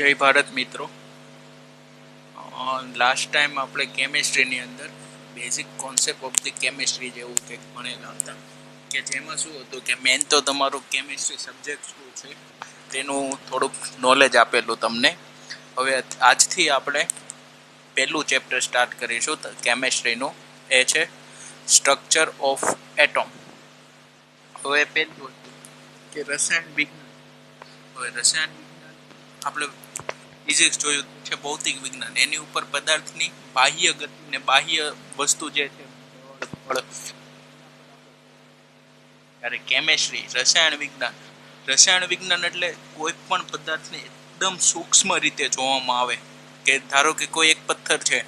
જય ભારત મિત્રો. Last time આપણે કેમિસ્ટ્રીની અંદર basic concept of the chemistry જેવું કંઈક ભણેલા હતા. કે જેમાં શું હતું કે મેન તો તમારું કેમિસ્ટ્રી સબ્જેક્ટ શું છે તેનું થોડુંક નોલેજ આપેલું તમને. હવે આજથી આપણે પહેલું ચેપ્ટર સ્ટાર્ટ કરીશું કેમિસ્ટ્રીનું એ છે સ્ટ્રક્ચર ઓફ એટોમ હવે પહેલું હતું કે રસાયણ વિજ્ઞાન. હવે રસાયણ વિજ્ઞાન આપણે ફિઝિક્સ જોયું છે, ભૌતિક વિજ્ઞાન. એની ઉપર પદાર્થની બાહ્ય ગતિ ને બાહ્ય વસ્તુ જે છે ત્યારે કેમેસ્ટ્રી, રસાયણ વિજ્ઞાન. રસાયણ વિજ્ઞાન એટલે કોઈ પણ પદાર્થને એકદમ સૂક્ષ્મ રીતે જોવામાં આવે. કે ધારો કે કોઈ એક પથ્થર છે,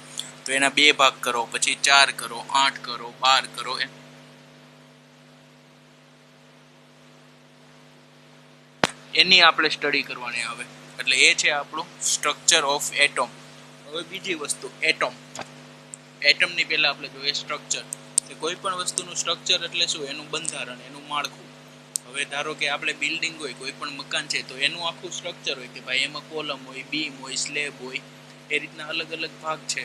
તો એના બે ભાગ કરો, પછી ચાર કરો, આઠ કરો, બાર કરો, એમ. એની આપણે સ્ટડી કરવાની આવે. એટલે એ છે આપણું સ્ટ્રક્ચર ઓફ એટોમ હવે બીજી વસ્તુ એટોમ એટમની પહેલાં આપણે જોઈએ સ્ટ્રક્ચર કે કોઈ પણ વસ્તુનું સ્ટ્રક્ચર એટલે શું? એનું બંધારણ, એનું માળખું. હવે ધારો કે આપણે બિલ્ડિંગ હોય, કોઈ પણ મકાન છે, તો એનું આખું સ્ટ્રક્ચર હોય કે ભાઈ એમાં કોલમ હોય બીમ હોય સ્લેબ હોય, એ રીતના અલગ અલગ ભાગ છે.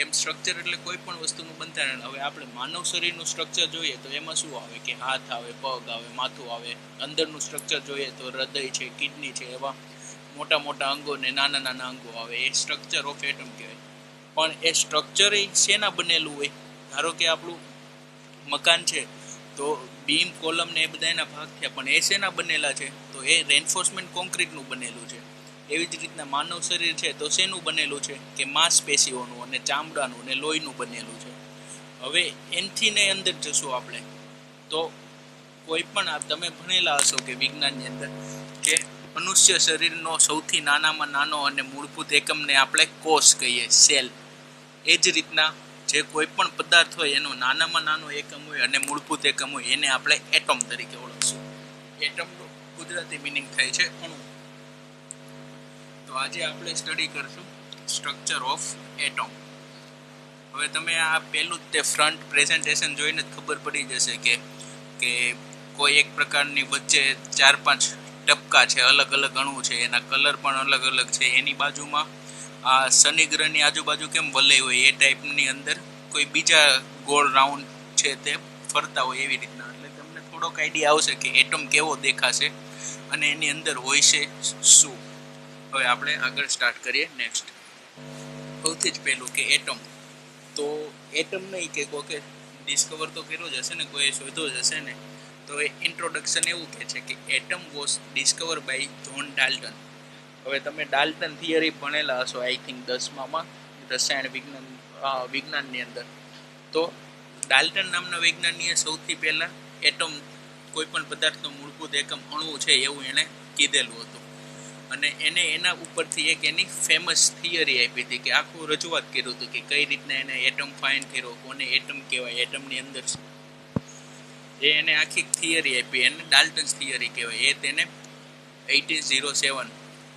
એમ સ્ટ્રક્ચર એટલે કોઈ પણ વસ્તુનું બંધારણ. હવે આપણે માનવ શરીરનું સ્ટ્રક્ચર જોઈએ તો એમાં શું આવે? કે હાથ આવે, પગ આવે, માથું આવે. અંદરનું સ્ટ્રક્ચર જોઈએ તો હૃદય છે કિડની છે, એવા મોટા મોટા અંગો ને નાના નાના અંગો આવે. એ સ્ટ્રક્ચર ઓફ એટમ કહેવાય. પણ એ સ્ટ્રક્ચર એ શેના બનેલું હોય? ધારો કે આપણું મકાન છે, તો બીમ, કોલમ ને એ બધા એના ભાગ થયા પણ એ શેના બનેલા છે? તો એ રેન્ફોર્સમેન્ટ કોન્ક્રીટનું બનેલું છે. એવી જ રીતના માનવ શરીર છે, તો શેનું બનેલું છે? કે માંસપેશીઓનું અને ચામડાનું અને લોહીનું બનેલું છે. હવે એનથી ને અંદર જશું આપણે. તો કોઈ પણ તમે ભણેલા હશો કે વિજ્ઞાનની અંદર, કે મનુષ્ય શરીરનો સૌથી નાનામાં નાનો અને મૂળભૂત એકમને આપણે કોષ કહીએ સેલ. એ જ રીતના જે કોઈ પણ પદાર્થ હોય, એનો નાનામાં નાનો એકમ હોય અને મૂળભૂત એકમ હોય, એને આપણે એટમ તરીકે ઓળખશું. એટમનું ગુજરાતી મિનિંગ થાય છે અણુ. તો આજે આપણે સ્ટડી કરશું સ્ટ્રક્ચર ઓફ એટમ હવે તમે આ પહેલું જ તે ફ્રન્ટ પ્રેઝન્ટેશન જોઈને ખબર પડી જશે કે કે કોઈ એક પ્રકારની વચ્ચે ચાર પાંચ ટપકા છે, અલગ અલગ અણુ છે, એના કલર પણ અલગ અલગ છે. એની બાજુમાં આ શનિ ગ્રહની આજુબાજુ કેમ વલય હોય એ ટાઈપની અંદર કોઈ બીજા ગોળ રાઉન્ડ છે તે ફરતા હોય એવી રીતના. એટલે તમને થોડોક આઈડિયા આવશે કે એટમ કેવો દેખાશે અને એની અંદર હોય છે શું. હવે આપણે આગળ સ્ટાર્ટ કરીએ નેક્સ્ટ સૌથી જ પહેલું કે એટમ તો એટમ નહીં કે કોઈ ડિસ્કવર તો કર્યો જ હશે ને, કોઈ શોધ્યો જ હશે ને? તો એ ઇન્ટ્રોડક્શન એવું કહે છે કે atom was discover by John Dalton હવે તમે ડાલ્ટન થિયરી ભણેલા હશો આઈ થિંક દસમામાં, રસાયણ વિજ્ઞાન વિજ્ઞાનની અંદર. તો ડાલ્ટન નામના વૈજ્ઞાનિકે સૌથી પહેલાં એટમ કોઈ પણ પદાર્થનો મૂળભૂત એકમ અણુ છે એવું એણે કીધેલું હતું. અને એને એના ઉપરથી એક એની ફેમસ થિયરી આપી હતી કે આખું રજૂઆત કર્યું હતું કે કઈ રીતના એને એટમ ફાઇન કર્યો, કોને એટમ કહેવાય એટમની અંદર એ એને આખી થિયરી આપી, એને ડાલ્ટન્સ થિયરી કહેવાય. એ તેને એઇટીન ઝીરો સેવન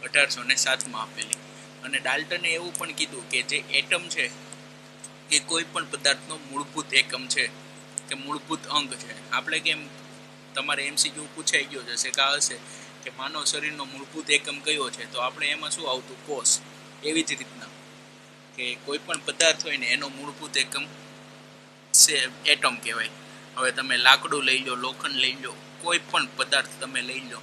અઢારસો ને સાતમાં આપેલી. અને ડાલ્ટને એવું પણ કીધું કે જે એટમ છે, એ કોઈ પણ પદાર્થનો મૂળભૂત એકમ છે, કે મૂળભૂત અંગ છે. આપણે કેમ, તમારે એમસીક્યુ પૂછાઈ ગયો જશે કા હશે, કે માનવ શરીરનો મૂળભૂત એકમ કયો છે? તો આપણે એમાં શું આવતું? કોષ. એવી જ રીતના. કે કોઈ પણ પદાર્થ હોય ને, એનો મૂળભૂત એકમ છે એટમ કહેવાય. હવે તમે લાકડું લઈ લો, લોખંડ લઈ લો, કોઈ પણ પદાર્થ તમે લઈ લો,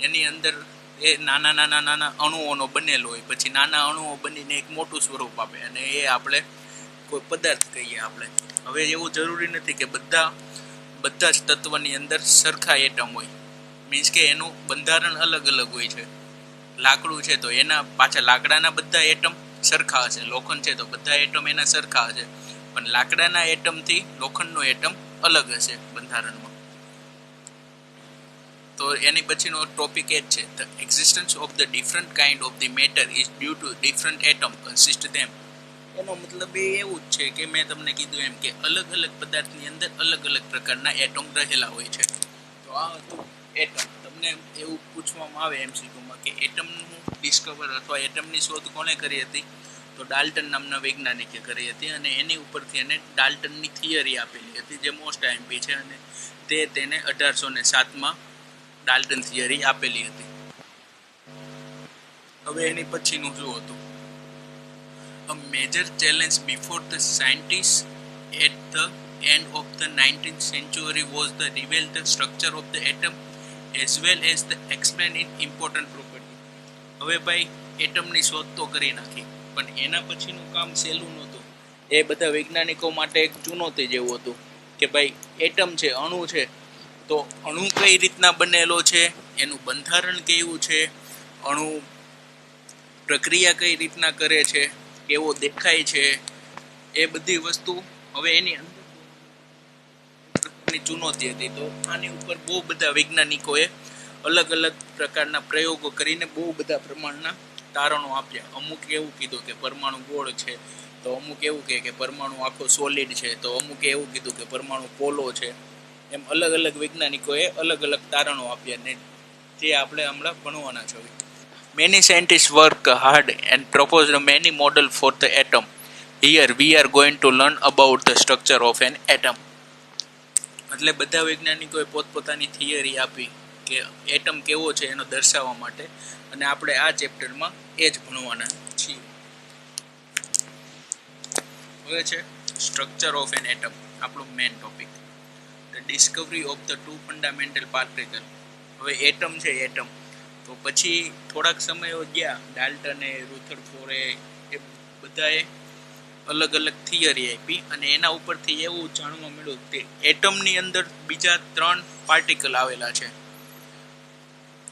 એની અંદર એ નાના નાના નાના અણુઓનો બનેલો હોય. પછી નાના અણુઓ બનીને એક મોટું સ્વરૂપ આપે અને એ આપણે કોઈ પદાર્થ કહીએ આપણે. હવે એવું જરૂરી નથી કે બધા બધા જ તત્વની અંદર સરખા એટમ હોય. મીન્સ કે એનું બંધારણ અલગ અલગ હોય છે. લાકડું છે તો એના પાછા લાકડાના બધા એટમ સરખા હશે. લોખંડ છે તો બધા એટમ એના સરખા હશે. પણ લાકડાના એટમથી લોખંડનો એટમ અલગ હશે બંધારણમાં. તો એની પછીનો ટોપિક એ જ છે the existence of the different kind of the matter is due to different atom consist them એનો મતલબ એ એવું જ છે કે મેં તમને કીધું એમ કે અલગ અલગ પદાર્થની અંદર અલગ અલગ પ્રકારના એટમ રહેલા હોય છે. તો આ હતું એટમ તમને એવું પૂછવામાં આવે એમસીક્યુમાં કે એટમનું ડિસ્કવર અથવા એટમની શોધ કોણે કરી હતી? તો ડાલ્ટન નામના વૈજ્ઞાનિકે કરી હતી અને એની ઉપરથી એને ડાલ્ટનની થિયરી આપેલી હતી જે મોસ્ટ આઈમ્પી છે અને તે તેને અઢારસો ને સાતમાં ડાલ્ટન થિયરી આપેલી હતી હવે એની પછીનું શું હતું A major challenge before the scientists at the end of the 19th century was the reveal the structure of the atom as well as the explain in important property. હવે ભાઈ એટમની શોધ તો કરી નાખી પણ એના પછીનું કામ સહેલું નહોતું. એ બધા વૈજ્ઞાનિકો માટે એક ચુનૌતી જેવું હતું કે ભાઈ એટમ છે, અણુ છે, તો અણુ કઈ રીતના બનેલો છે, એનું બંધારણ કેવું છે, અણુ પ્રક્રિયા કઈ રીતના કરે છે, કેવો દેખાય છે, એ બધી વસ્તુ હવે એની અંદર ચુનૌતી હતી. તો આની ઉપર બહુ બધા વૈજ્ઞાનિકોએ અલગ અલગ પ્રકારના પ્રયોગો કરીને બહુ બધા પ્રમાણના તારણો આપ્યા. અમુક એવું કીધું કે પરમાણુ ગોળ છે, તો અમુક એવું કહે કે પરમાણુ આખો સોલિડ છે, તો અમુક એવું કીધું કે પરમાણુ પોલો છે. એમ અલગ અલગ વૈજ્ઞાનિકોએ અલગ અલગ તારણો આપ્યા ને જે આપણે હમણાં ભણવાના છે many scientist work hard and propose many model for the atom here we are going to learn about the structure of an atom એટલે બધા વૈજ્ઞાનિકોએ પોતપોતાની થિયરી આપી. કે એટમ કેવો છે એનો દર્શાવવા માટે. અને આપણે આ ચેપ્ટરમાં એ જ ભણવાના છીએ. હવે છે સ્ટ્રક્ચર ઓફ એન એટમ આપણો main topic discovery of the two fundamental particle હવે એટમ છે એટમ તો પછી થોડાક સમયો ગયા ડાલ્ટને રૂથરફોરે એ બધાએ અલગ અલગ થિયરી આપી અને એના ઉપરથી એવું જાણવા મળ્યું કે એટમની અંદર બીજા ત્રણ પાર્ટિકલ આવેલા છે.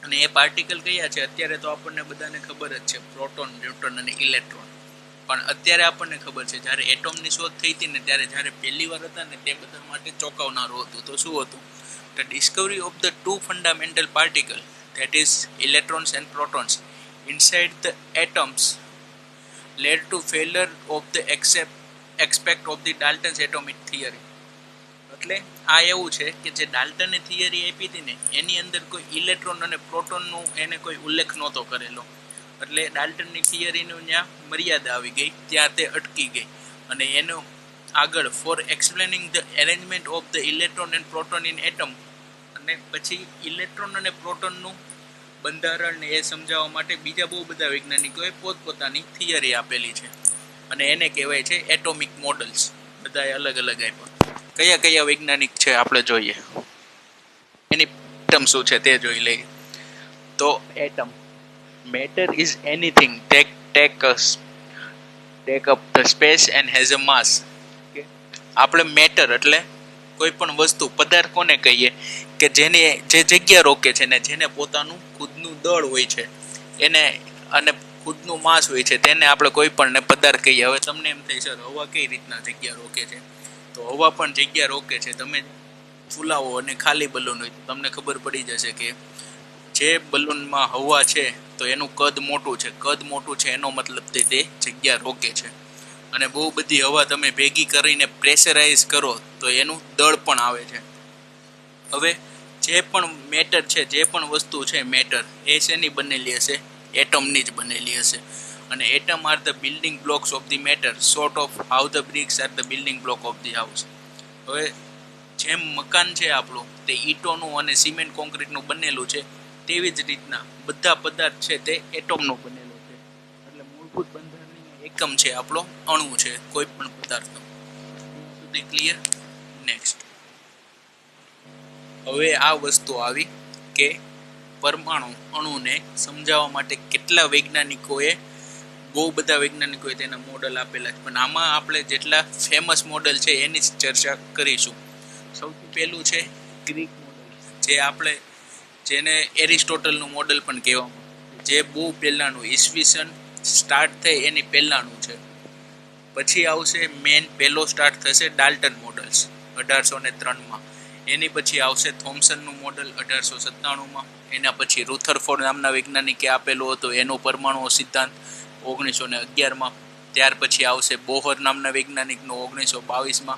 અને એ પાર્ટિકલ કયા છે? અત્યારે તો આપણને બધાને ખબર જ છે પ્રોટોન ન્યુટ્રોન અને ઇલેક્ટ્રોન પણ અત્યારે આપણને ખબર છે, જ્યારે એટમની શોધ થઈ હતી ને ત્યારે જ્યારે પહેલી વાર હતા ને તે બધા માટે ચોંકાવનારું હતું. તો શું હતું? The discovery of the two fundamental particle that is electrons and protons inside the atoms led to failure of the accept expect of the Dalton's atomic theory. એટલે આ એવું છે કે જે ડાલ્ટને થિયરી આપી હતી ને, એની અંદર કોઈ ઇલેક્ટ્રોન અને પ્રોટોનનું એને કોઈ ઉલ્લેખ નહોતો કરેલો. એટલે ડાલ્ટનની થિયરીનું ત્યાં મર્યાદા આવી ગઈ, ત્યાં તે અટકી ગઈ. અને એનો આગળ for explaining the arrangement of the electron and proton in atom અને પછી ઇલેક્ટ્રોન અને પ્રોટોનનું બંધારણ એ સમજાવવા માટે બીજા બહુ બધા વૈજ્ઞાનિકોએ પોતપોતાની થિયરી આપેલી છે. અને એને કહેવાય છે એટોમિક મોડલ્સ બધાએ અલગ અલગ આપ્યા. કયા કયા વૈજ્ઞાનિક છે આપણે જોઈએ? એની એટમ શું છે તે જોઈ લઈએ. તો atom matter is anything take take take up the space and has a mass આપણે મેટર એટલે કોઈ પણ વસ્તુ પદાર્થ કોને કહીએ કે જેને, જે જગ્યા રોકે છે ને જેને પોતાનું ખુદનું દળ હોય છે, એને, અને ખુદનું માસ હોય છે, તેને આપણે કોઈ પણ પદાર્થ કહીએ. હવે તમને એમ થાય, સર, હવા કઈ રીતના જગ્યા રોકે છે? તો હવા પણ જગ્યા રોકે છે. તમે ફૂલાવો અને ખાલી બલૂન હોય તો તમને ખબર પડી જશે કે જે બલૂનમાં હવા છે તો એનું કદ મોટું છે. કદ મોટું છે એનો મતલબ તે તે જગ્યા રોકે છે. અને બહુ બધી હવા તમે ભેગી કરીને પ્રેશરાઇઝ કરો તો એનું દળ પણ આવે છે. હવે જે પણ મેટર છે, જે પણ વસ્તુ છે મેટર, એ શેની બનેલી હશે? એટમની જ બનેલી હશે. અને atom are the building blocks of the matter sort of how the bricks are the building block of the house. હવે જેમ મકાન છે આપણું, તે ઈંટોનું અને સિમેન્ટ કોન્ક્રીટનું બનેલું છે, તેવી જ રીતના બધા પદાર્થ છે તે એટમનો બનેલો છે. એટલે મૂળભૂત બંધારણીય એકમ છે આપણો, અણુ છે, કોઈ પણ પદાર્થનો સુધી ક્લિયર નેક્સ્ટ હવે આ વસ્તુ આવી કે પરમાણુ અણુને સમજાવવા માટે કેટલા વૈજ્ઞાનિકોએ બહુ બધા વૈજ્ઞાનિકોએ તેના મોડલ આપેલા છે. પણ આમાં આપણે જેટલા ફેમસ મોડલ છે એની જ ચર્ચા કરીશું. સૌથી પહેલું છે ગ્રીક મોડલ જે આપણે, જેને એરિસ્ટોટલનું મોડલ પણ કહેવામાં જે બહુ પહેલાંનું, ઈસવીસન સ્ટાર્ટ થઈ એની પહેલાંનું છે. પછી આવશે મેન પહેલો સ્ટાર્ટ થશે ડાલ્ટન મોડલ્સ અઢારસો ને ત્રણમાં. એની પછી આવશે થોમ્સનનું મોડલ અઢારસો સત્તાણુંમાં. એના પછી રુથરફોર્ડ નામના વૈજ્ઞાનિકે આપેલું હતું. એનું પરમાણુ સિદ્ધાંત. ઓગણીસો ને અગિયારમાં, ત્યાર પછી આવશે બોહર નામના વૈજ્ઞાનિકનું ઓગણીસો બાવીસમાં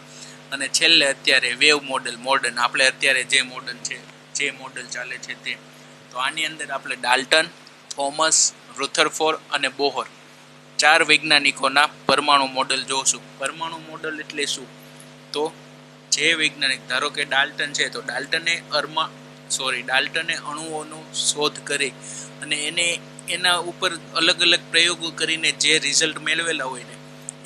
અને છેલ્લે અત્યારે વેવ મોડલ, મોડર્ન. આપણે અત્યારે જે મોડલ છે, જે મોડલ ચાલે છે તે. તો આની અંદર આપણે ડાલ્ટન, થોમસ, રુથરફોર અને બોહર ચાર વૈજ્ઞાનિકોના પરમાણુ મોડલ જોશું. પરમાણુ મોડલ એટલે શું? તો જે વૈજ્ઞાનિક, ધારો કે ડાલ્ટન છે, તો ડાલ્ટને અરમા, સોરી, ડાલ્ટને અણુઓનું શોધ કરી અને એને એના ઉપર અલગ અલગ પ્રયોગો કરીને જે રિઝલ્ટ મેળવેલા હોય ને,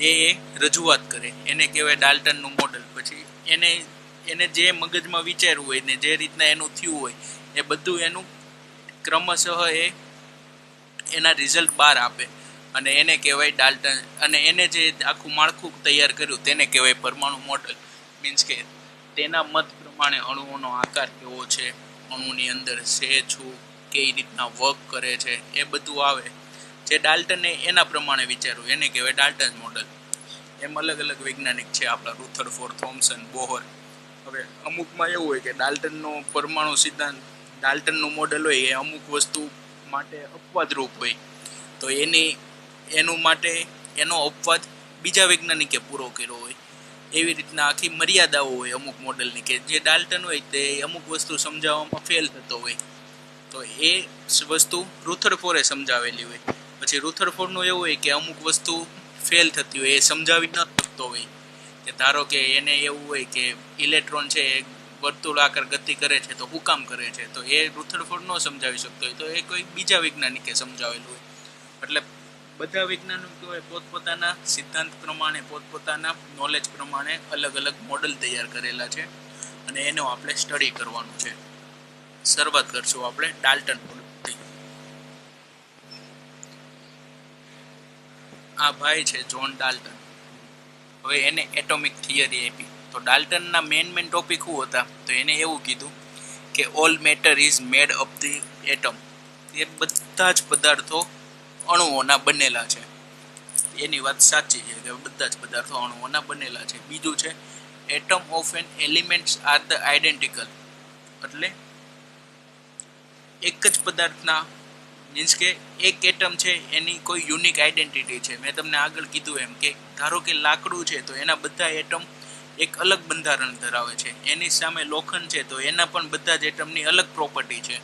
એ રજૂઆત કરે. એને કહેવાય ડાલ્ટનનું મોડલ પછી એને એને જે મગજમાં વિચારવું હોય ને, જે રીતના એનું થયું હોય, એ બધું એનું ક્રમશઃ એ એના રિઝલ્ટ બહાર આપે. અને એને કહેવાય ડાલ્ટન. અને એને જે આખું માળખું તૈયાર કર્યું, તેને કહેવાય પરમાણુ મોડલ મીન્સ કે તેના મત પ્રમાણે અણુઓનો આકાર કેવો છે, અણુની અંદર છે, શું કઈ રીતના વર્ક કરે છે, એ બધું આવે. જે ડાલ્ટને એના પ્રમાણે વિચાર્યું, એને કહેવાય ડાલ્ટન મોડલ એમ અલગ અલગ વૈજ્ઞાનિક છે આપણા રુથરફોર્ડ થોમ્સન બોહર હવે અમુકમાં એવું હોય કે ડાલ્ટનનો પરમાણુ સિદ્ધાંત ડાલ્ટનનું મોડલ હોય, એ અમુક વસ્તુ માટે અપવાદરૂપ હોય. તો એની, એનું માટે એનો અપવાદ બીજા વૈજ્ઞાનિકે પૂરો કર્યો હોય. એવી રીતના આખી મર્યાદાઓ હોય અમુક મોડલની કે જે ડાલ્ટન હોય તે અમુક વસ્તુ સમજાવવામાં ફેલ થતો હોય. તો એ વસ્તુ રૂથરફોરે સમજાવેલી હોય. પછી રૂથરફોરનું એવું હોય કે અમુક વસ્તુ ફેલ થતી હોય, એ સમજાવી ન શકતો હોય. કે ધારો કે એને એવું હોય કે ઇલેક્ટ્રોન છે એ વર્તુળાકાર ગતિ કરે છે, તો હું કામ કરે છે, તો એ રૂથરફોર ન સમજાવી શકતો હોય, તો એ કોઈ બીજા વૈજ્ઞાનિકે સમજાવેલું હોય. એટલે બધા વૈજ્ઞાનિકો પોતપોતાના સિદ્ધાંત પ્રમાણે, પોતપોતાના નોલેજ પ્રમાણે અલગ અલગ મોડલ તૈયાર કરેલા છે અને એનો આપણે સ્ટડી કરવાનું છે. શરૂઆત કરશું આપણે ડાલ્ટન મોડલથી આ ભાઈ છે જોન ડાલ્ટન. હવે એને એટોમિક થિયરી આપી. તો ડાલ્ટનના મેન મેન ટોપિક શું હતા? તો એને એવું કીધું કે all matter is made of the atom એ બધા જ પદાર્થો અણુઓના બનેલા છે. એની વાત સાચી છે કે બધા જ પદાર્થો અણુઓના બનેલા છે. બીજું છે atom of an elements are the identical એટલે એક જ પદાર્થના મીન્સ કે એક એટમ છે, એની કોઈ યુનિક આઈડેન્ટિટી છે. મેં તમને આગળ કીધું એમ કે ધારો કે લાકડું છે, તો એના બધા એટમ એક અલગ બંધારણ ધરાવે છે. એની સામે લોખંડ છે, તો એના પણ બધા જ એટમની અલગ પ્રોપર્ટી છે.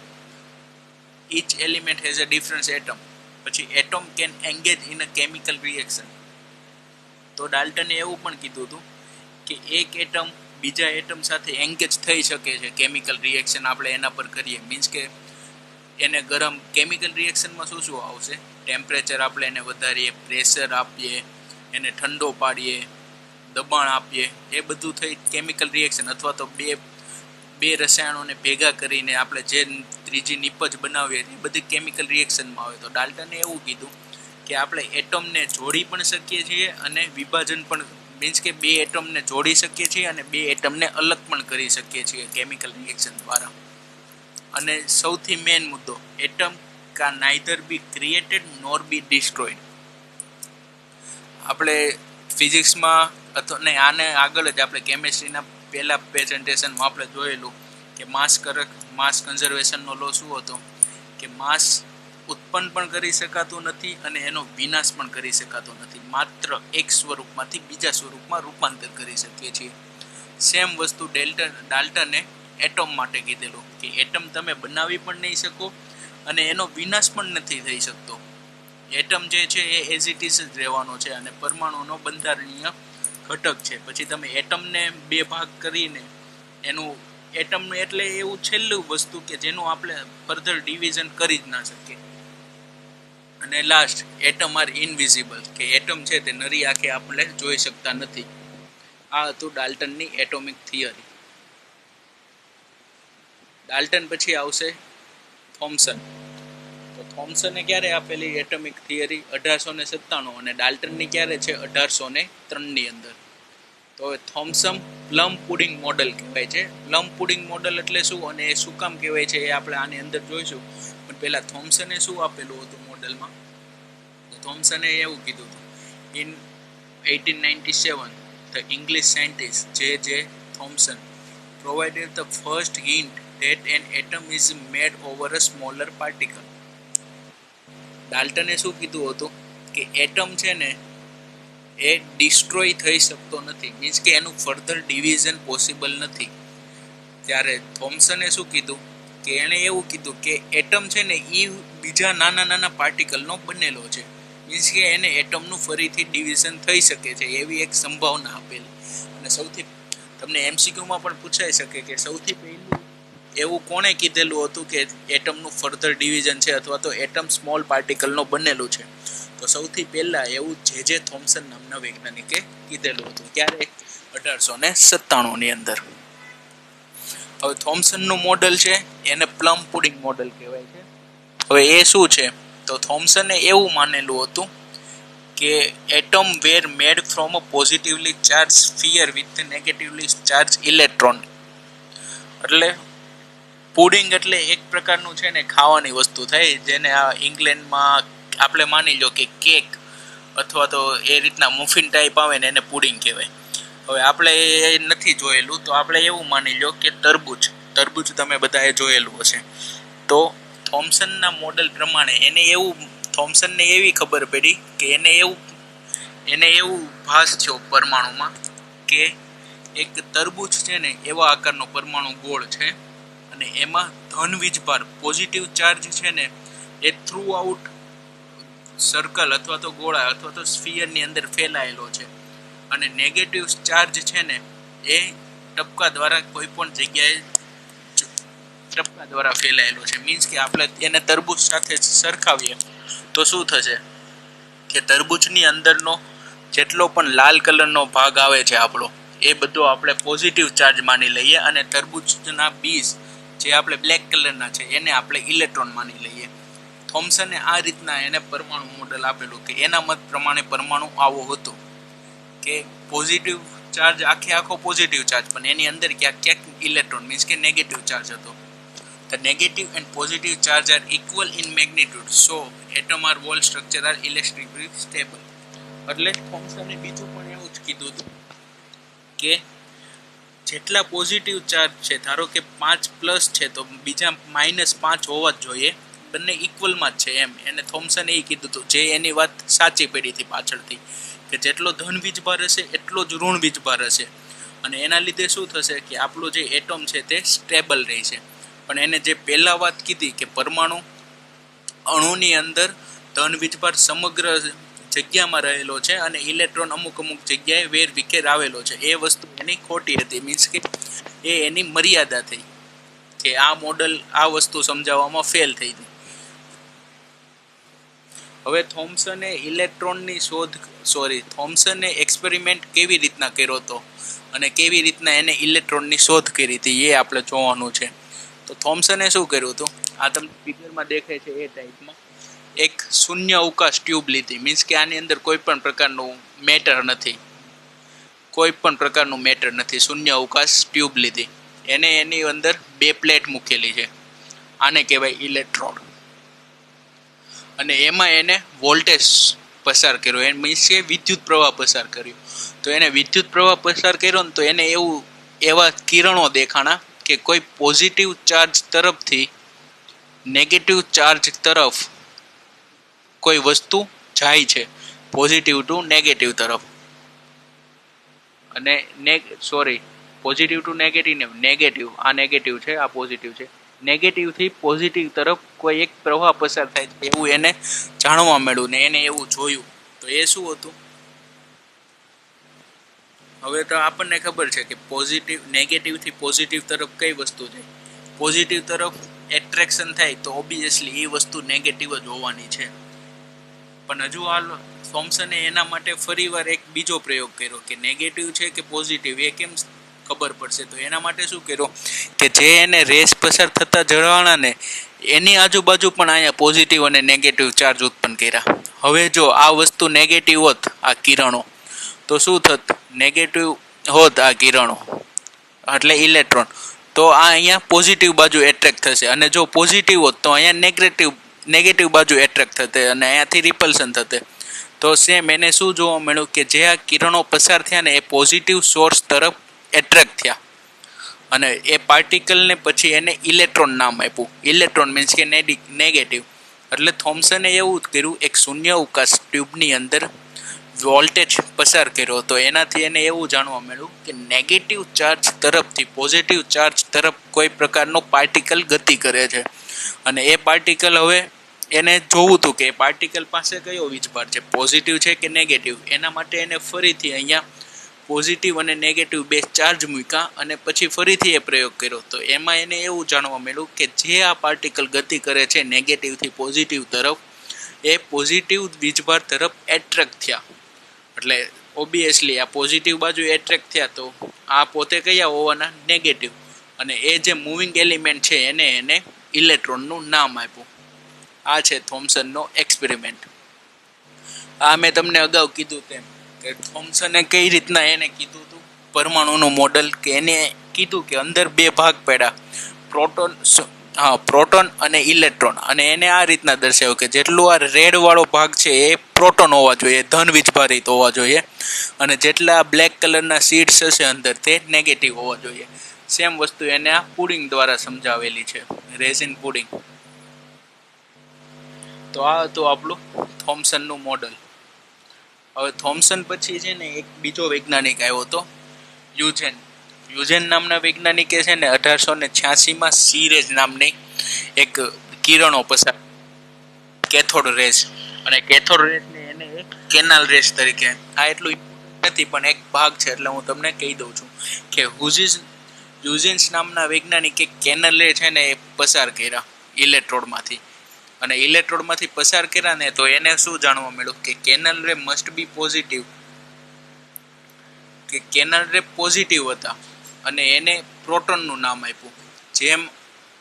Each element has a difference atom પછી atom can engage in a chemical reaction તો ડાલ્ટને એવું પણ કીધું હતું કે એક એટમ બીજા એટમ સાથે એન્ગેજ થઈ શકે છે. કેમિકલ રિએક્શન આપણે એના પર કરીએ. મીન્સ કે એને ગરમ કેમિકલ રિએક્શનમાં શું શું આવશે? ટેમ્પરેચર આપણે એને વધારીએ પ્રેશર આપીએ, એને ઠંડો પાડીએ, દબાણ આપીએ. એ બધું થઈ કેમિકલ રિએક્શન અથવા તો બે બે રસાયણોને ભેગા કરીને આપણે જે ત્રીજી નિપજ બનાવીએ એ બધી કેમિકલ રિએક્શનમાં આવે. તો ડાલ્ટને એવું કીધું કે આપણે એટમને જોડી પણ શકીએ છીએ અને વિભાજન પણ મીન્સ કે બે એટમને જોડી શકીએ છીએ અને બે એટમને અલગ પણ કરી શકીએ છીએ કેમિકલ રિએક્શન દ્વારા. અને સૌથી મેઇન મુદ્દો એટમ કા neither be created nor be destroyed આપણે ફિઝિક્સમાં અથવા ને આને આગળ જ આપણે કેમેસ્ટ્રીના પહેલા પ્રેઝન્ટેશનમાં આપણે જોયેલું કે માસ કરક માસ કન્ઝર્વેશનનો લો શું હતો? કે માસ ઉત્પન્ન પણ કરી શકાતું નથી અને એનો વિનાશ પણ કરી શકાતો નથી. માત્ર એક સ્વરૂપમાંથી બીજા સ્વરૂપમાં રૂપાંતર કરી શકીએ છીએ. સેમ વસ્તુ ડેલ્ટન ડાલ્ટને એટમ માટે કીધેલું કે એટમ તમે બનાવી પણ નહીં શકો અને એનો વિનાશ પણ નથી થઈ શકતો. એટમ જે છે એ એઝ ઇટ ઇઝ જ રહેવાનો છે અને પરમાણુનો બંધારણીય ઘટક છે. પછી તમે એટમને બે ભાગ કરીને એનું એટમ એટલે એવું છેલ્લું વસ્તુ કે જેનું આપણે ફર્ધર ડિવિઝન કરી જ ના શકીએ. અને લાસ્ટ એટમ આર ઇનવિઝિબલ કે એટમ છે તે નરી આંખે આપણે જોઈ શકતા નથી. આ હતું ડાલ્ટનની એટોમિક થિયરી ડાલ્ટન પછી આવશે થોમ્સન તો થોમ્સને ક્યારે આપેલી એટમિક થિયરી અઢારસો ને સત્તાણું અને ડાલ્ટનની ક્યારે છે અઢારસો ને ત્રણની અંદર? તો હવે થોમ્સન પ્લમ પુડિંગ મોડલ કહેવાય છે. પ્લમ પુડિંગ મોડલ એટલે શું અને એ શું કામ કહેવાય છે એ આપણે આની અંદર જોઈશું. પણ પહેલાં થોમ્સને શું આપેલું હતું મોડલમાં? તો થોમ્સને એવું કીધું હતું. In eighteen ninety seven the English scientist જે જે Thomson provided the first hint that an atom is made over a smaller particle. ડાલ્ટને શું કીધું હતું? કે એટમ છે ને, એ ડિસ્ટ્રોય થઈ શકતો નથી. મીન્સ કે એનું ફર્ધર ડિવિઝન પોસિબલ નથી. ત્યારે થોમ્સને શું કીધું? કે એણે એવું કીધું કે એટમ છે ને એ બીજા નાના નાના પાર્ટિકલનો બનેલો છે. મીન્સ કે એને એટમનું ફરીથી ડિવિઝન થઈ શકે છે, એવી એક સંભાવના આપેલી. અને સૌથી, તમને એમસીક્યુમાં પણ પૂછાઈ શકે કે સૌથી પહેલું એવું કોણે કીધેલું હતું કે એટમનું ફર્ધર ડિવિઝન છે અથવા તો એટમ સ્મોલ પાર્ટિકલનો બનેલું છે? તો સૌથી પહેલાં એવું જે જે થોમ્સન નામના વૈજ્ઞાનિકે કીધેલું હતું. ત્યારે અઢારસો ને સત્તાણુંની અંદર. હવે થોમ્સનનું મોડલ છે, એને પ્લમ પુડિંગ મોડલ કહેવાય છે. હવે એ શું છે? તો થોમ્સને એવું માનેલું હતું કે atom were made from a positively charge sphere with negatively charge electron. એટલે પુડિંગ એટલે એક પ્રકારનું છે ને ખાવાની વસ્તુ થાય, જેને આ ઇંગ્લેન્ડમાં આપણે માની લો કે કેક અથવા તો એ રીતના મુફિન ટાઈપ આવે ને એને પુડિંગ કહેવાય. હવે આપણે એ નથી જોયેલું, તો આપણે એવું માની લો કે તરબૂચ તરબૂચ તમે બધાએ જોયેલું હશે. તો થોમ્સનના મોડલ પ્રમાણે એને એવું, થોમ્સનને એવી ખબર પડી કે એને એવું એને એવું ભાસ થયો પરમાણુમાં કે એક તરબૂચ છે ને એવા આકારનો પરમાણુ ગોળ છે. અને એમાં ધન વીજભાર પોઝિટિવ ચાર્જ છે ને, એ થ્રુ આઉટ સર્કલ અથવા તો ગોળા અથવા તો સ્ફિયરની અંદર ફેલાયેલો છે. અને નેગેટિવ ચાર્જ છે ને, એ ટપકા દ્વારા કોઈ પણ જગ્યાએ ટપકા દ્વારા ફેલાયેલો છે. મીન્સ કે આપણે એને તરબૂચ સાથે સરખાવીએ, તો શું થશે? કે તરબૂચની અંદરનો જેટલો પણ લાલ કલરનો ભાગ આવે છે આપણો, એ બધો આપણે પોઝિટિવ ચાર્જ માની લઈએ અને તરબૂચના બીજ જે આપણે બ્લેક કલરના છે એને આપણે ઇલેક્ટ્રોન માની લઈએ. થોમ્સને આ રીતના એને પરમાણુ મોડલ આપેલું કે એના મત પ્રમાણે પરમાણુ આવો હતો. કે પોઝિટિવ ચાર્જ આખે આખો પોઝિટિવ ચાર્જ પણ એની અંદર ક્યાંક ક્યાંક ઇલેક્ટ્રોન મીન્સ કે નેગેટિવ ચાર્જ હતો. The negative and positive charge are equal in magnitude, so atom or wall structure are electrically stable. એટલે થોમ્સને બીજું પણ એવું જ કીધું હતું કે જેટલા પોઝિટિવ ચાર્જ છે, ધારો કે પાંચ પ્લસ છે, તો બીજા માઇનસ પાંચ હોવા જ જોઈએ. બંને ઇક્વલમાં જ છે એમ. એને થોમ્સને એ કીધું હતું, જે એની વાત સાચી હતી પાછળથી, કે જેટલો ધન વીજભાર હશે, એટલો જ ઋણ વીજભાર હશે. અને એના લીધે શું થશે કે આપણો જે એટમ છે, તે સ્ટેબલ રહેશે. પણ એને જે પહેલાં વાત કીધી કે પરમાણુ અણુની અંદર ધન વીજભાર સમગ્ર જગ્યામાં રહેલો છે અને ઇલેક્ટ્રોન અમુક અમુક જગ્યાએ વેર વિખેર આવેલો છે. એ વસ્તુ એની ખોટી હતી. મીન્સ કે એ એની મર્યાદા થઈ. કે આ મોડલ આ વસ્તુ સમજાવવામાં ફેલ થઈ હતી હવે થોમ્સને ઇલેક્ટ્રોનની શોધ સોરી થોમ્સને એક્સપેરિમેન્ટ કેવી રીતના કર્યો હતો અને કેવી રીતના એને ઇલેક્ટ્રોનની શોધ કરી હતી એ આપણે જોવાનું છે. તો થોમ્સને શું કર્યું હતું? આ તમને ફિગરમાં દેખાય છે એ ટાઈપમાં એક શૂન્ય અવકાશ ટ્યુબ લીધી. મીન્સ કે આની અંદર કોઈ પણ પ્રકારનું મેટર નથી. કોઈ પણ પ્રકારનું મેટર નથી. શૂન્ય અવકાશ ટ્યુબ લીધી. એને એની અંદર બે પ્લેટ મૂકેલી છે. આને કહેવાય ઇલેક્ટ્રોડ અને એમાં એને વોલ્ટેજ પસાર કર્યો. એ મીન્સ કે વિદ્યુત પ્રવાહ પસાર કર્યો. તો એને વિદ્યુત પ્રવાહ પસાર કર્યો ને તો એને એવું એવા કિરણો દેખાણા કે કોઈ પોઝિટિવ ચાર્જ તરફથી નેગેટિવ ચાર્જ તરફ કોઈ વસ્તુ જાય છે પોઝિટિવ ટુ નેગેટિવ તરફ. અને નેગ સોરી પોઝિટિવ ટુ નેગેટિવ ને નેગેટિવ આ નેગેટિવ છે, આ પોઝિટિવ છે. નેગેટિવથી પોઝિટિવ તરફ કોઈ એક પ્રવાહ પસાર થાય છે, એવું એને જાણવા મળ્યું ને એને એવું જોયું. તો એ શું હતું? હવે તો આપણને ખબર છે કે પોઝિટિવ નેગેટિવથી પોઝિટિવ તરફ કઈ વસ્તુ છે? પોઝિટિવ તરફ એટ્રેક્શન થાય તો ઓબ્વિયસલી એ વસ્તુ નેગેટિવ જ હોવાની છે. પણ હજુ આ થોમ્સને એના માટે ફરીવાર એક બીજો પ્રયોગ કર્યો કે નેગેટિવ છે કે પોઝિટિવ એ કેમ ખબર પડશે? તો એના માટે શું કર્યો? કે જે એને રેસ પસાર થતા જળવાણાને એની આજુબાજુ પણ અહીંયા પોઝિટિવ અને નેગેટિવ ચાર્જ ઉત્પન્ન કર્યા. હવે જો આ વસ્તુ નેગેટિવ હોત, આ કિરણો, તો શું થત? નેગેટિવ હોત આ કિરણો, એટલે ઇલેક્ટ્રોન તો આ અહીંયા પોઝિટિવ બાજુ એટ્રેક્ટ થશે. અને જો પોઝિટિવ હોત, તો અહીંયા નેગેટિવ નેગેટિવ બાજુ એટ્રેક્ટ થતે અને અહીંયાથી રિપલ્સન થતે. તો સેમ એને શું જોવા મળ્યું કે જે આ કિરણો પસાર થયા ને એ પોઝિટિવ સોર્સ તરફ એટ્રેક્ટ થયા. અને એ પાર્ટિકલને પછી એને ઇલેક્ટ્રોન નામ આપ્યું. ઇલેક્ટ્રોન મીન્સ કે નેગેટિવ એટલે થોમ્સને એવું જ કર્યું, એક શૂન્ય અવકાશ ટ્યુબની અંદર વોલ્ટેજ પસાર કર્યો તો એનાથી એને એવું જાણવા મળ્યું કે નેગેટિવ ચાર્જ તરફથી પોઝિટિવ ચાર્જ તરફ કોઈ પ્રકારનો પાર્ટિકલ ગતિ કરે છે. અને એ પાર્ટિકલ હવે એને જોવું હતું કે પાર્ટિકલ પાસે કયો વીજભાર છે? પોઝિટિવ છે કે નેગેટિવ એના માટે એને ફરીથી અહીંયા પોઝિટિવ અને નેગેટિવ બે ચાર્જ મૂક્યા અને પછી ફરીથી એ પ્રયોગ કર્યો. તો એમાં એને એવું જાણવા મળ્યું કે જે આ પાર્ટિકલ ગતિ કરે છે નેગેટિવથી પોઝિટિવ તરફ, એ પોઝિટિવ વીજભાર તરફ એટ્રેક્ટ થયા. એટલે ઓબ્વિયસલી આ પોઝિટિવ બાજુ એટ્રેક્ટ થયા તો આ પોતે કયા હોવાના? નેગેટિવ અને એ જે મૂવિંગ એલિમેન્ટ છે એને એને ઇલેક્ટ્રોનનું નામ આપ્યું. આ છે થોમ્સનનો એક્સપેરિમેન્ટ. આ મેં તમને અગાઉ કીધું તેમ કે થોમ્સને કઈ રીતના એને કીધું હતું? પરમાણુનું મોડલ કે એને કીધું કે અંદર બે ભાગ પડ્યા. પ્રોટોન હા, પ્રોટોન અને ઇલેક્ટ્રોન. અને એને આ રીતના દર્શાવ્યું કે જેટલું આ રેડ વાળો ભાગ છે એ પ્રોટોન હોવા જોઈએ ધન વીજભારિત હોવા જોઈએ. અને જેટલા બ્લેક કલરના સીડ્સ હશે અંદર તે નેગેટિવ હોવા જોઈએ. સેમ વસ્તુ એને આ પુડિંગ દ્વારા સમજાવેલી છે, રેઝિન પુડિંગ. તો આ હતું આપણું થોમ્સનનું મોડલ. હવે થોમ્સન પછી છે ને એક બીજો વૈજ્ઞાનિક આવ્યો હતો, યુજેન. યુજેન નામના વૈજ્ઞાનિકે છે ને અઢારસો ને છ્યાસીમાં સીરેજ નામની એક કિરણો પસાર કેથોડ રેસ અને કેથોડ રેસને એને એક કેનાલ રેસ તરીકે. આ એટલું નથી, પણ એક ભાગ છે, એટલે હું તમને કહી દઉં છું કે હુઝિસ યુઝિન્સ નામના વૈજ્ઞાનિકે કેનલે છે ને એ પસાર કર્યા ઇલેક્ટ્રોડમાંથી. અને ઇલેક્ટ્રોડમાંથી પસાર કર્યા ને તો એને શું જાણવા મળ્યું? કે canal ray must be positive કે કેનલ રે પોઝિટિવ હતા. અને એને પ્રોટોનનું નામ આપ્યું. જેમ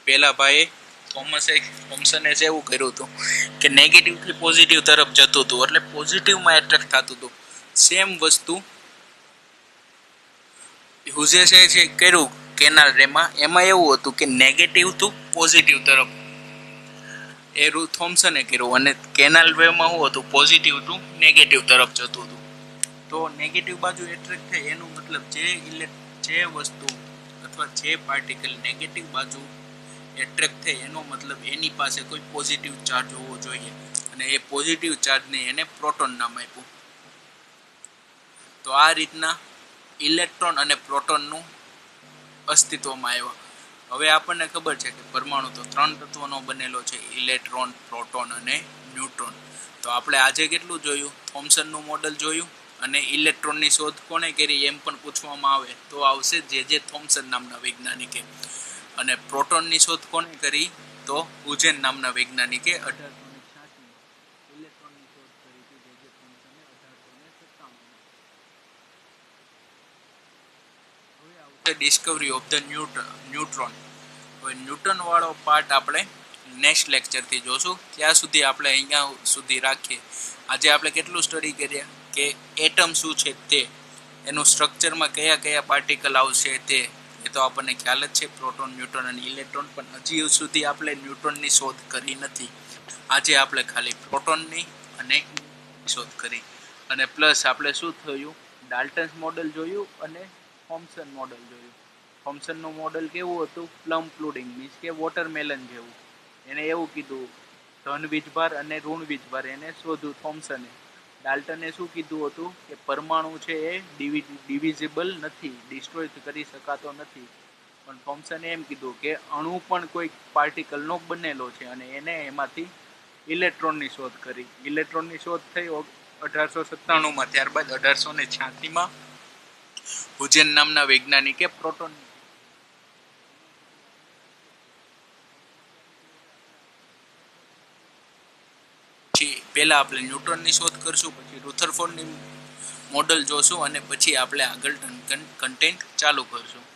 પેલા ભાઈએ થોમસે થોમસને જ એવું કર્યું હતું કે નેગેટિવથી પોઝિટિવ તરફ જતું હતું. એટલે પોઝિટિવમાં એટ્રેક્ટ થતું હતું. સેમ વસ્તુ હુઝેસે છે કર્યું. કેનાલ રેમાં, એમાં એવું હતું કે નેગેટિવ ટુ પોઝિટિવ તરફ. એ રૂ થોમ્સને કર્યું અને કેનાલ વેમાં શું હતું? પોઝિટિવ ટુ નેગેટિવ તરફ જતું હતું. તો નેગેટિવ બાજુ એટ્રેક્ટ થાય એનું મતલબ જે ઇલેક્ટ જે વસ્તુ અથવા જે પાર્ટિકલ નેગેટિવ બાજુ એટ્રેક્ટ થાય એનો મતલબ એની પાસે કોઈ પોઝિટિવ ચાર્જ હોવો જોઈએ. અને એ પોઝિટિવ ચાર્જને એને પ્રોટોન નામ આપ્યું. તો આ રીતના ઇલેક્ટ્રોન અને પ્રોટોનનું અસ્તિત્વમાં આવ્યા. હવે આપણને ખબર છે કે પરમાણુ તો ત્રણ તત્વોનો બનેલો છે, ઇલેક્ટ્રોન, પ્રોટોન અને ન્યુટ્રોન. તો આપણે આજે કેટલું જોયું? થોમ્સનનું મોડલ જોયું અને ઇલેક્ટ્રોનની શોધ કોણે કરી એમ પણ પૂછવામાં આવે તો આવશે જે જે થોમ્સન નામના વૈજ્ઞાનિકે. અને પ્રોટોનની શોધ કોણે કરી? તો ઉજેન નામના વૈજ્ઞાનિકે અઢારસો ને છ્યાસીમાં ઇલેક્ટ્રોનની શોધ કરી હતી જે જે થોમ્સને અઢારસો ને સત્તાવનમાં હવે ડિસ્કવરી ઓફ ધ ન્યુટ્રોન હવે ન્યૂટન વાળો પાર્ટ આપણે નેક્સ્ટ લેક્ચરથી જોશું. ત્યાં સુધી આપણે અહીંયા સુધી રાખીએ. આજે આપણે કેટલું સ્ટડી કર્યા? કે એટમ શું છે તે? એનું સ્ટ્રક્ચરમાં કયા કયા પાર્ટિકલ આવશે તે? એ તો આપણને ખ્યાલ જ છે. પ્રોટોન ન્યુટ્રોન અને ઇલેક્ટ્રોન. પણ હજી સુધી આપણે ન્યુટ્રોનની શોધ કરી નથી. આજે આપણે ખાલી પ્રોટોનની અને શોધ કરી. અને પ્લસ આપણે શું થયું? ડાલ્ટન્સ મોડલ જોયું અને થોમ્સન મોડલ જોયું. થોમ્સનનું મોડલ કેવું હતું? પ્લમ પ્લુડિંગ મીન્સ કે વોટરમેલન જેવું. એને એવું કીધું, ધન વીજભાર અને ઋણ વીજભાર એને શોધ્યું થોમ્સને ડાલ્ટને શું કીધું હતું? કે પરમાણુ છે એ ડિવિઝિબલ નથી ડિસ્ટ્રોય કરી શકાતો નથી. પણ થોમ્સને એમ કીધું કે અણુ પણ કોઈ પાર્ટિકલનો બનેલો છે અને એને એમાંથી ઇલેક્ટ્રોનની શોધ કરી. ઇલેક્ટ્રોનની શોધ થઈ અઢારસો સત્તાણુંમાં. ત્યારબાદ અઢારસો ને છ્યાસીમાં હુજેન નામના વૈજ્ઞાનિકે પ્રોટોન પહેલા આપણે ન્યૂટનની શોધ કરશું, પછી રુથરફોર્ડની મોડલ જોશું, અને પછી આપણે આગળ કન્ટેન્ટ ચાલુ કરશું.